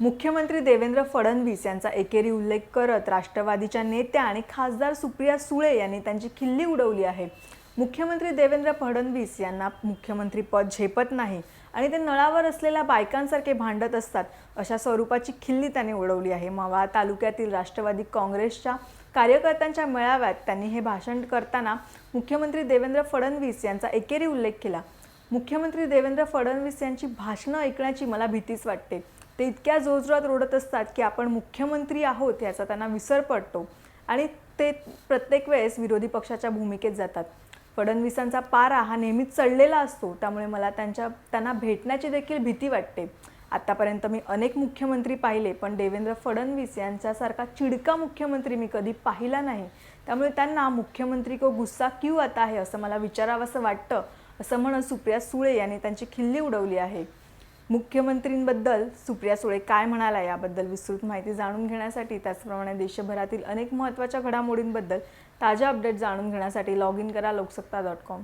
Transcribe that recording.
मुख्यमंत्री देवेंद्र फडणवीस यांचा एकेरी उल्लेख करत राष्ट्रवादीच्या नेत्या आणि खासदार सुप्रिया सुळे यांनी त्यांची खिल्ली उडवली आहे. मुख्यमंत्री देवेंद्र फडणवीस यांना मुख्यमंत्रीपद झेपत नाही आणि ते नळावर असलेल्या बायकांसारखे भांडत असतात अशा स्वरूपाची खिल्ली त्यांनी उडवली आहे. मावा तालुक्यातील राष्ट्रवादी काँग्रेसच्या कार्यकर्त्यांच्या मेळाव्यात त्यांनी हे भाषण करताना मुख्यमंत्री देवेंद्र फडणवीस यांचा एकेरी उल्लेख केला. मुख्यमंत्री देवेंद्र फडणवीस यांची भाषणं ऐकण्याची मला भीतीच वाटते. ते इतक्या जोरजोरात रोडत असतात की आपण मुख्यमंत्री आहोत याचा त्यांना विसर पडतो. आणि ते प्रत्येक वेळेस विरोधी पक्षाच्या भूमिकेत जातात. फडणवीसांचा पारा हा नेहमीच चढलेला असतो त्यामुळे मला त्यांच्या त्यांना भेटण्याची देखील भीती वाटते. आत्तापर्यंत मी अनेक मुख्यमंत्री पाहिले पण देवेंद्र फडणवीस यांच्यासारखा चिडका मुख्यमंत्री मी कधी पाहिला नाही. त्यामुळे त्यांना मुख्यमंत्री को गुस्सा क्यू आता आहे असं मला विचारावंसं वाटतं असं म्हणत सुप्रिया सुळे यांनी त्यांची खिल्ली उडवली आहे. मुख्यमंत्रींबद्दल सुप्रिया सुळे काय म्हणाला याबद्दल विस्तृत माहिती जाणून घेण्यासाठी त्याचप्रमाणे देशभरातील अनेक महत्त्वाच्या घडामोडींबद्दल ताज्या अपडेट जाणून घेण्यासाठी लॉग इन करा लोकसत्ता डॉट कॉम